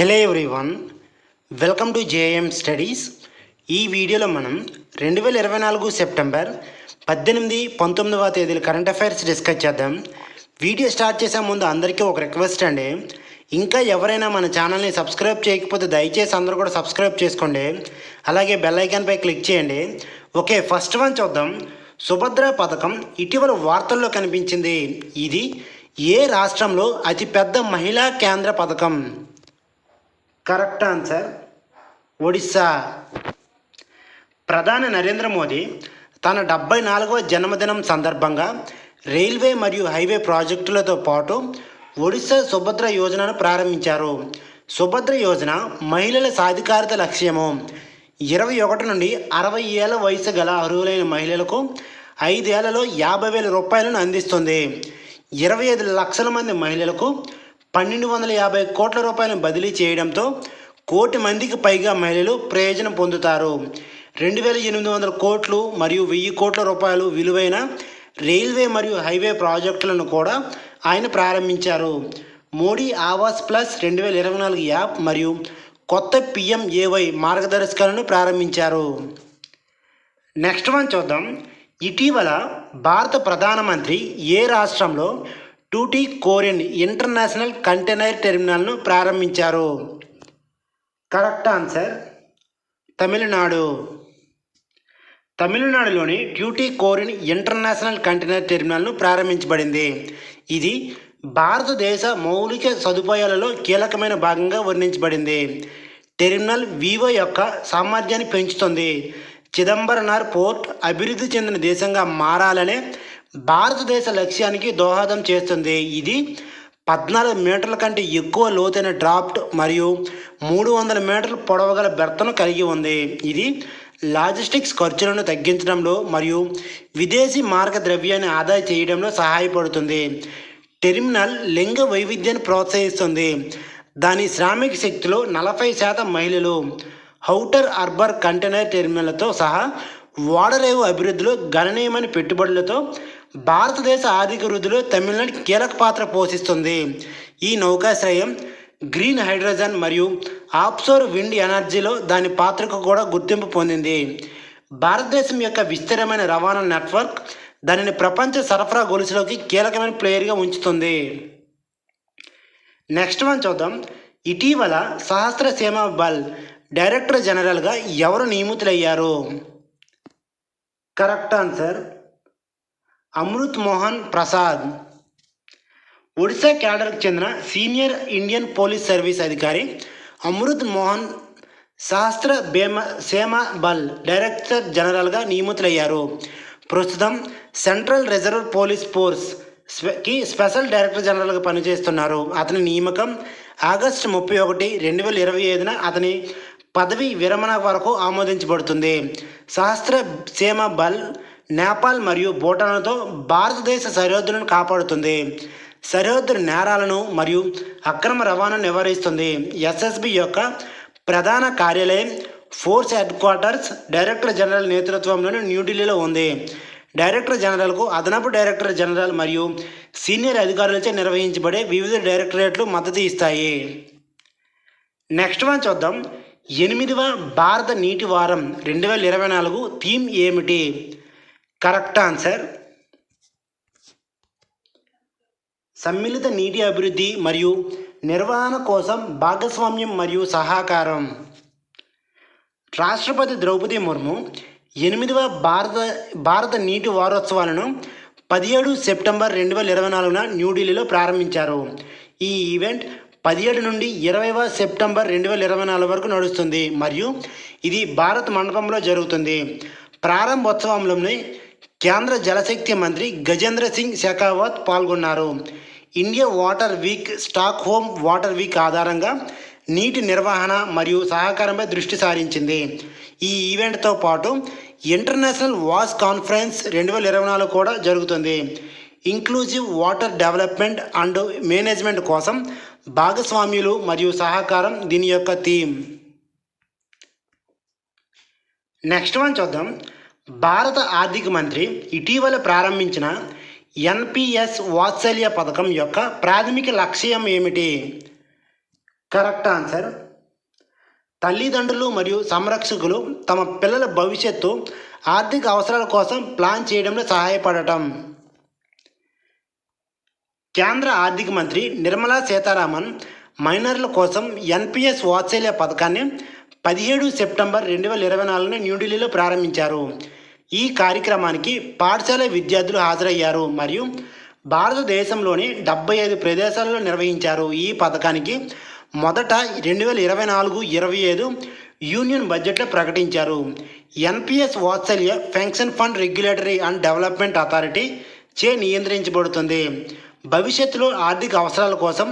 Hello everyone welcome to JM studies. ఈ వీడియోలో మనం రెండు వేల ఇరవై నాలుగు సెప్టెంబర్ పద్దెనిమిది పంతొమ్మిదవ తేదీల కరెంట్ అఫైర్స్ డిస్కస్ చేద్దాం. వీడియో స్టార్ట్ చేసే ముందు అందరికీ ఒక రిక్వెస్ట్ అండి. ఇంకా ఎవరైనా మన ఛానల్ని సబ్స్క్రైబ్ చేయకపోతే దయచేసి అందరూ కూడా సబ్స్క్రైబ్ చేసుకోండి. అలాగే బెల్ ఐకాన్పై క్లిక్ చేయండి. ఓకే ఫస్ట్ వన్ చూద్దాం. సుభద్ర పథకం ఇటీవల వార్తల్లో కనిపించింది. ఇది ఏ రాష్ట్రంలో అతిపెద్ద మహిళా కేంద్ర పథకం? Correct answer. ఒడిస్సా. ప్రధాని నరేంద్ర మోదీ తన డెబ్బై నాలుగవ జన్మదినం సందర్భంగా రైల్వే మరియు హైవే ప్రాజెక్టులతో పాటు ఒడిశా సుభద్ర యోజనను ప్రారంభించారు. సుభద్ర యోజన మహిళల సాధికారత లక్ష్యము. ఇరవై ఒకటి నుండి అరవై ఏళ్ళ వయసు గల అర్హులైన మహిళలకు ఐదేళ్ళలో యాభై వేల రూపాయలను అందిస్తుంది. ఇరవై ఐదు లక్షల మంది మహిళలకు పన్నెండు వందల యాభై కోట్ల రూపాయలను బదిలీ చేయడంతో కోటి మందికి పైగా మహిళలు ప్రయోజనం పొందుతారు. రెండు వేల ఎనిమిది వందల కోట్లు మరియు వెయ్యి కోట్ల రూపాయలు విలువైన రైల్వే మరియు హైవే ప్రాజెక్టులను కూడా ఆయన ప్రారంభించారు. మోడీ ఆవాస్ ప్లస్ రెండు వేల ఇరవై నాలుగు యాప్ మరియు కొత్త పిఎంఏవై మార్గదర్శకాలను ప్రారంభించారు. నెక్స్ట్ వన్ చూద్దాం. ఇటీవల భారత ప్రధానమంత్రి ఏ రాష్ట్రంలో టూటీ కోరియన్ ఇంటర్నేషనల్ కంటైనర్ టెర్మినల్ను ప్రారంభించారు. Correct answer Tamil Nadu. తమిళనాడులోని డ్యూటీ కోరిన్ ఇంటర్నేషనల్ కంటైనర్ టెర్మినల్ను ప్రారంభించబడింది. ఇది భారతదేశ మౌలిక సదుపాయాలలో కీలకమైన భాగంగా వర్ణించబడింది. టెర్మినల్ వివో యొక్క సామర్థ్యాన్ని పెంచుతుంది. చిదంబరనార్ పోర్ట్ అభివృద్ధి చెందిన దేశంగా మారాలనే భారతదేశ లక్ష్యానికి దోహదం చేస్తుంది. ఇది పద్నాలుగు మీటర్ల కంటే ఎక్కువ లోతైన డ్రాఫ్ట్ మరియు మూడు వందల మీటర్ల పొడవగల బెర్తను కలిగి ఉంది. ఇది లాజిస్టిక్స్ ఖర్చులను తగ్గించడంలో మరియు విదేశీ మార్గ ద్రవ్యాన్ని ఆదా చేయడంలో సహాయపడుతుంది. టెర్మినల్ లింగ వైవిధ్యాన్ని ప్రోత్సహిస్తుంది. దాని శ్రామిక శక్తిలో నలభై శాతం మహిళలు హౌటర్ అర్బర్ కంటైనర్ టెర్మినల్తో సహా ఓడరేవు అభివృద్ధిలో గణనీయమైన పెట్టుబడులతో భారతదేశ ఆర్థిక వృద్ధిలో తమిళనాడు కీలక పాత్ర పోషిస్తుంది. ఈ నౌకాశ్రయం గ్రీన్ హైడ్రోజన్ మరియు ఆప్సోర్ విండ్ ఎనర్జీలో దాని పాత్రకు కూడా గుర్తింపు పొందింది. భారతదేశం యొక్క విస్తరమైన రవాణా నెట్వర్క్ దానిని ప్రపంచ సరఫరా గొలుసులోకి కీలకమైన ప్లేయర్గా ఉంచుతుంది. నెక్స్ట్ వన్ చూద్దాం. ఇటీవల సహస్ర సీమ బల్ డైరెక్టర్ జనరల్గా ఎవరు నియమితులయ్యారు? Correct answer Amrit Mohan Prasad. Odisha క్యాడర్కు చెందిన సీనియర్ ఇండియన్ పోలీస్ సర్వీస్ అధికారి అమృత్ మోహన్ శాస్త్ర భేమ సేమ బల్ డైరెక్టర్ జనరల్గా నియమితులయ్యారు. ప్రస్తుతం సెంట్రల్ రిజర్వ్ పోలీస్ ఫోర్స్కి స్పెషల్ డైరెక్టర్ జనరల్గా పనిచేస్తున్నారు. అతని నియామకం ఆగస్టు ముప్పై ఒకటి రెండు వేల ఇరవై ఐదున అతని పదవి విరమణ వరకు ఆమోదించబడుతుంది. సహస్ర సేమ బల్ నేపాల్ మరియు భూటాన్లతో భారతదేశ సరిహద్దులను కాపాడుతుంది. సరిహద్దు నేరాలను మరియు అక్రమ రవాణాను నివారిస్తుంది. ఎస్ఎస్బి యొక్క ప్రధాన కార్యాలయం force headquarters director general నేతృత్వంలోని న్యూఢిల్లీలో ఉంది. డైరెక్టర్ జనరల్కు అదనపు డైరెక్టర్ జనరల్ మరియు సీనియర్ అధికారులచే నిర్వహించబడే వివిధ డైరెక్టరేట్లు మద్దతు ఇస్తాయి. నెక్స్ట్ వన్ చూద్దాం. ఎనిమిదవ భారత నీటి వారం రెండు వేల ఇరవై నాలుగు థీమ్ ఏమిటి? Correct answer. సమ్మిళిత నీటి అభివృద్ధి మరియు నిర్వహణ కోసం భాగస్వామ్యం మరియు సహకారం. రాష్ట్రపతి ద్రౌపది ముర్ము ఎనిమిదవ భారత భారత నీటి వారోత్సవాలను పదిహేడు సెప్టెంబర్ రెండు వేల ఇరవై నాలుగున న్యూఢిల్లీలో ప్రారంభించారు. ఈ ఈవెంట్ పదిహేడు నుండి ఇరవైవ సెప్టెంబర్ రెండు వేల ఇరవై నాలుగు వరకు నడుస్తుంది మరియు ఇది భారత్ మండపంలో జరుగుతుంది. ప్రారంభోత్సవంలోని కేంద్ర జలశక్తి మంత్రి గజేంద్ర సింగ్ షెకావత్ పాల్గొన్నారు. India water week Stockholm water week ఆధారంగా నీటి నిర్వహణ మరియు సహకారంపై దృష్టి సారించింది. ఈ ఈవెంట్తో పాటు ఇంటర్నేషనల్ వాస్ కాన్ఫరెన్స్ రెండు వేల ఇరవై నాలుగు కూడా జరుగుతుంది. Inclusive water development and management కోసం భాగస్వామ్యులు మరియు సహకారం దీని యొక్క థీమ్. నెక్స్ట్ వన్ చూద్దాం. భారత ఆర్థిక మంత్రి ఇటీవల ప్రారంభించిన ఎన్పిఎస్ వాత్సల్య పథకం యొక్క ప్రాథమిక లక్ష్యం ఏమిటి? Correct answer. తల్లిదండ్రులు మరియు సంరక్షకులు తమ పిల్లల భవిష్యత్తు ఆర్థిక అవసరాల కోసం ప్లాన్ చేయడంలో సహాయపడటం. కేంద్ర ఆర్థిక మంత్రి నిర్మలా సీతారామన్ మైనర్ల కోసం ఎన్పిఎస్ వాత్సల్య పథకాన్ని పదిహేడు సెప్టెంబర్ రెండు వేల ఇరవై నాలుగున న్యూఢిల్లీలో ప్రారంభించారు. ఈ కార్యక్రమానికి పాఠశాల విద్యార్థులు హాజరయ్యారు మరియు భారతదేశంలోని డెబ్బై ఐదు ప్రదేశాలలో నిర్వహించారు. ఈ పథకానికి మొదట రెండు వేల ఇరవై నాలుగు ఇరవై ఐదు యూనియన్ బడ్జెట్లో ప్రకటించారు. NPS Vatsalya pension fund regulatory and development authority చే నియంత్రించబడుతుంది. భవిష్యత్తులో ఆర్థిక అవసరాల కోసం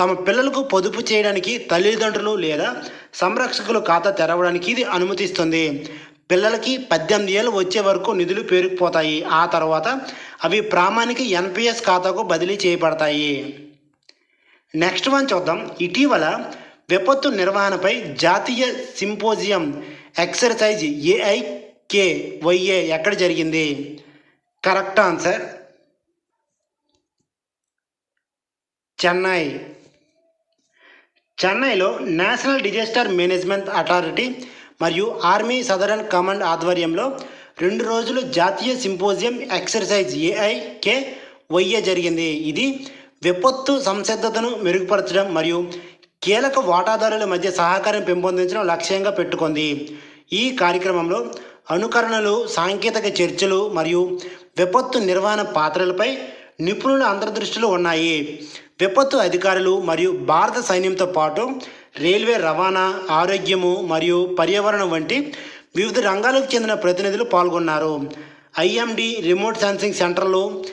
తమ పిల్లలకు పొదుపు చేయడానికి తల్లిదండ్రులు లేదా సంరక్షకులు ఖాతా తెరవడానికి ఇది అనుమతిస్తుంది. పిల్లలకి పద్దెనిమిది ఏళ్ళు వచ్చే వరకు నిధులు పేరుకుపోతాయి. ఆ తర్వాత అవి ప్రామాణిక ఎన్పిఎస్ ఖాతాకు బదిలీ చేయబడతాయి. నెక్స్ట్ వన్ చూద్దాం. ఇటీవల విపత్తు నిర్వహణపై జాతీయ సింపోజియం ఎక్సర్సైజ్ ఏఐకే వైఏ ఎక్కడ జరిగింది? Correct answer Chennai. చెన్నైలో నేషనల్ డిజాస్టర్ మేనేజ్మెంట్ అథారిటీ మరియు ఆర్మీ సదరన్ కమాండ్ ఆధ్వర్యంలో రెండు రోజులు జాతీయ సింపోజియం ఎక్సర్సైజ్ ఏఐకే వైఏ జరిగింది. ఇది విపత్తు సంసిద్ధతను మెరుగుపరచడం మరియు కీలక వాటాదారుల మధ్య సహకారం పెంపొందించడం లక్ష్యంగా పెట్టుకుంది. ఈ కార్యక్రమంలో అనుకరణలు సాంకేతిక చర్చలు మరియు విపత్తు నిర్వహణ పాత్రలపై నిపుణుల అంతర్దృష్టిలో ఉన్నాయి. విపత్తు అధికారులు మరియు భారత సైన్యంతో పాటు రైల్వే రవాణా ఆరోగ్యము మరియు పర్యావరణం వంటి వివిధ రంగాలకు చెందిన ప్రతినిధులు పాల్గొన్నారు. ఐఎండి రిమోట్ సెన్సింగ్ సెంటర్లు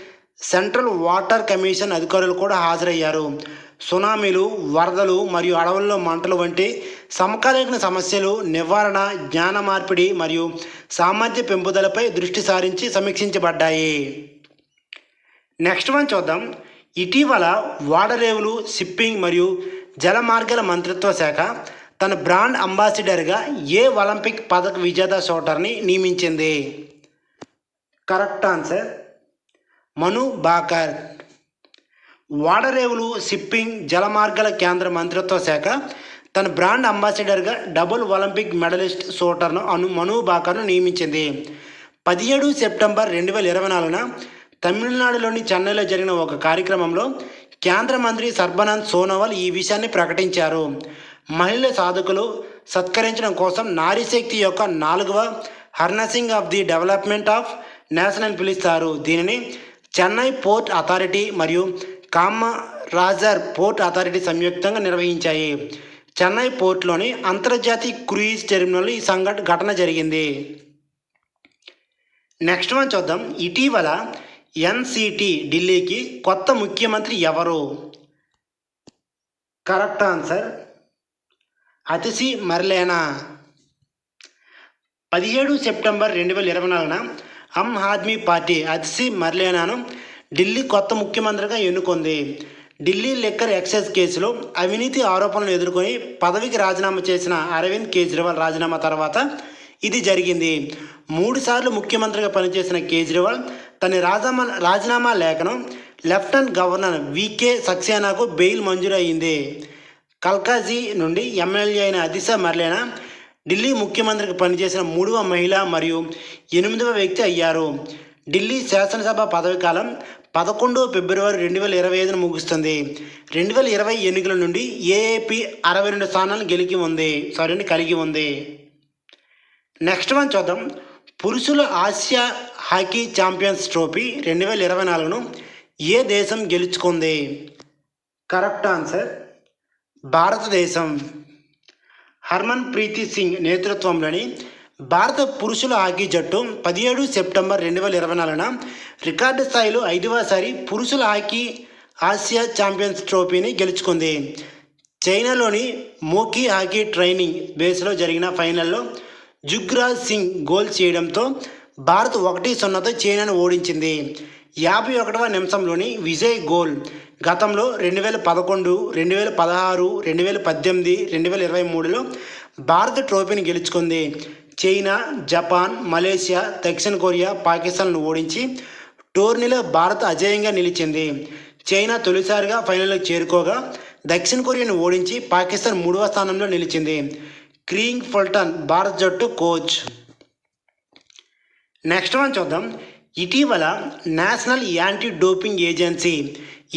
సెంట్రల్ వాటర్ కమిషన్ అధికారులు కూడా హాజరయ్యారు. సునామీలు వరదలు మరియు అడవుల్లో మంటలు వంటి సమకాలీన సమస్యలు నివారణ జ్ఞాన మార్పిడి మరియు సామర్థ్య పెంపుదలపై దృష్టి సారించి సమీక్షించబడ్డాయి. నెక్స్ట్ వన్ చూద్దాం. ఇటీవల వాడరేవులు షిప్పింగ్ మరియు జలమార్గాల మంత్రిత్వ శాఖ తన బ్రాండ్ అంబాసిడర్గా ఏ ఒలింపిక్ పథక విజేత షోటర్ని నియమించింది? Correct answer Manu Bhaker. వాడరేవులు shipping జలమార్గాల కేంద్ర మంత్రిత్వ శాఖ తన బ్రాండ్ అంబాసిడర్గా డబుల్ ఒలింపిక్ మెడలిస్ట్ షూటర్ను అను మను బాకర్ను నియమించింది. పదిహేడు సెప్టెంబర్ రెండు వేల ఇరవై నాలుగున తమిళనాడులోని చెన్నైలో జరిగిన ఒక కార్యక్రమంలో కేంద్ర మంత్రి సర్బానంద్ సోనోవాల్ ఈ విషయాన్ని ప్రకటించారు. మహిళ సాధకులు సత్కరించడం కోసం నారీశక్తి యొక్క నాలుగవ harnessing of the development of national పిలుస్తారు. దీనిని చెన్నై పోర్ట్ అథారిటీ మరియు కామరాజర్ పోర్ట్ అథారిటీ సంయుక్తంగా నిర్వహించాయి. చెన్నై పోర్ట్లోని అంతర్జాతీయ క్రూయిజ్ టెర్మినల్ ఈ సంఘటన ఘటన జరిగింది. నెక్స్ట్ వన్ చూద్దాం. ఇటీవల ఎన్సిటి ఢిల్లీకి కొత్త ముఖ్యమంత్రి ఎవరు? Correct answer Atishi Marlena? పదిహేడు సెప్టెంబర్ రెండు వేల ఇరవై నాలుగున ఆమ్ ఆద్మీ పార్టీ అతిసి మర్లేనాను ఢిల్లీ కొత్త ముఖ్యమంత్రిగా ఎన్నుకుంది. ఢిల్లీ లిక్కర్ ఎక్సైజ్ కేసులో అవినీతి ఆరోపణలు ఎదుర్కొని పదవికి రాజీనామా చేసిన అరవింద్ కేజ్రీవాల్ రాజీనామా తర్వాత ఇది జరిగింది. మూడుసార్లు ముఖ్యమంత్రిగా పనిచేసిన కేజ్రీవాల్ తన రాజీనామా రాజీనామా లేఖను లెఫ్టినెంట్ గవర్నర్ వికే సక్సేనాకు బెయిల్ మంజూరయింది. కల్కాజీ నుండి ఎమ్మెల్యే అయిన అదిశ మర్లేనా ఢిల్లీ ముఖ్యమంత్రికి పనిచేసిన మూడవ మహిళ మరియు ఎనిమిదవ వ్యక్తి అయ్యారు. ఢిల్లీ శాసనసభ పదవి కాలం పదకొండు ఫిబ్రవరి రెండు వేల ఇరవై ఐదున ముగుస్తుంది. రెండు వేల ఇరవై ఎన్నికల నుండి ఏఏపీ అరవై రెండు స్థానాలు గెలికి ఉంది సారీ కలిగి ఉంది. నెక్స్ట్ వన్ చూద్దాం. పురుషుల ఆసియా హాకీ ఛాంపియన్స్ ట్రోఫీ రెండు వేల ఇరవై నాలుగును ఏ దేశం గెలుచుకుంది? కరెక్ట్ ఆన్సర్ భారతదేశం. హర్మన్ ప్రీతి సింగ్ నేతృత్వంలోని భారత పురుషుల హాకీ జట్టు పదిహేడు సెప్టెంబర్ రెండు వేల ఇరవై నాలుగున రికార్డు స్థాయిలో ఐదవసారి పురుషుల హాకీ ఆసియా ఛాంపియన్స్ ట్రోఫీని గెలుచుకుంది. చైనాలోని మోకీ హాకీ ట్రైనింగ్ బేస్లో జరిగిన ఫైనల్లో జుగ్రాజ్ సింగ్ గోల్ చేయడంతో భారత్ ఒకటి సున్నాతో చైనాను ఓడించింది. యాభై ఒకటవ నిమిషంలోని విజయ్ గోల్ గతంలో రెండు వేల పదకొండు రెండు వేల పదహారు రెండు వేల పద్దెనిమిది రెండు వేల ఇరవై మూడులో భారత ట్రోఫీని గెలుచుకుంది. చైనా జపాన్ మలేషియా దక్షిణ కొరియా పాకిస్తాన్ను ఓడించి టోర్నీలో భారత్ అజేయంగా నిలిచింది. చైనా తొలిసారిగా ఫైనల్కి చేరుకోగా దక్షిణ కొరియాను ఓడించి పాకిస్తాన్ మూడవ స్థానంలో నిలిచింది. క్రీయింగ్ ఫుల్టన్ భారత్ జట్టు కోచ్. నెక్స్ట్ మనం చూద్దాం. ఇటీవల national anti doping agency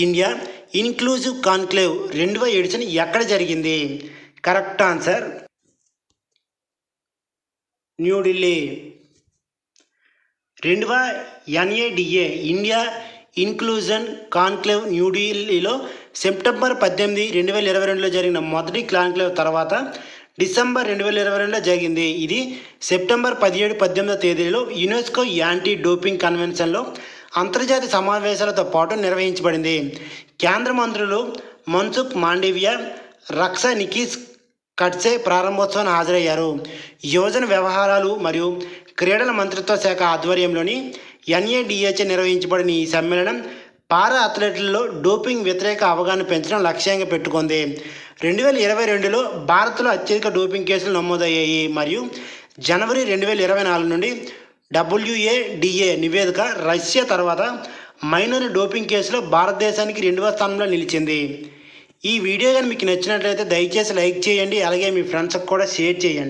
India inclusive conclave రెండవ ఎడిషన్ ఎక్కడ జరిగింది? Correct answer New Delhi. రెండవ ఎన్ఏడిఏ ఇండియా ఇన్క్లూజన్ కాన్క్లేవ్ న్యూఢిల్లీలో సెప్టెంబర్ పద్దెనిమిది రెండు వేల ఇరవై రెండులో జరిగిన మొదటి కాన్క్లేవ్ తర్వాత డిసెంబర్ రెండు వేల ఇరవై రెండులో జరిగింది. ఇది సెప్టెంబర్ పదిహేడు పద్దెనిమిదో తేదీలో యునెస్కో యాంటీ డోపింగ్ కన్వెన్షన్లో అంతర్జాతీయ సమావేశాలతో పాటు నిర్వహించబడింది. కేంద్ర మంత్రులు మన్సుఖ్ మాండవియా రక్ష నికీస్ కట్సే ప్రారంభోత్సవాన్ని హాజరయ్యారు. యువజన వ్యవహారాలు మరియు క్రీడల మంత్రిత్వ శాఖ ఆధ్వర్యంలోని ఎన్ఏడిహెచ్ నిర్వహించబడిన ఈ సమ్మేళనం పారా అథ్లెట్లలో డోపింగ్ వ్యతిరేక అవగాహన పెంచడం లక్ష్యంగా పెట్టుకుంది. రెండు వేల ఇరవై రెండులో భారత్లో అత్యధిక డోపింగ్ కేసులు నమోదయ్యాయి. మరియు జనవరి రెండు వేల ఇరవై నాలుగు నుండి డబ్ల్యూఏడిఏ నివేదిక రష్యా తర్వాత మైనర్ డోపింగ్ కేసులో భారతదేశానికి రెండవ స్థానంలో నిలిచింది. ఈ వీడియో కానీ మీకు నచ్చినట్లయితే దయచేసి లైక్ చేయండి. అలాగే మీ ఫ్రెండ్స్కి కూడా షేర్ చేయండి.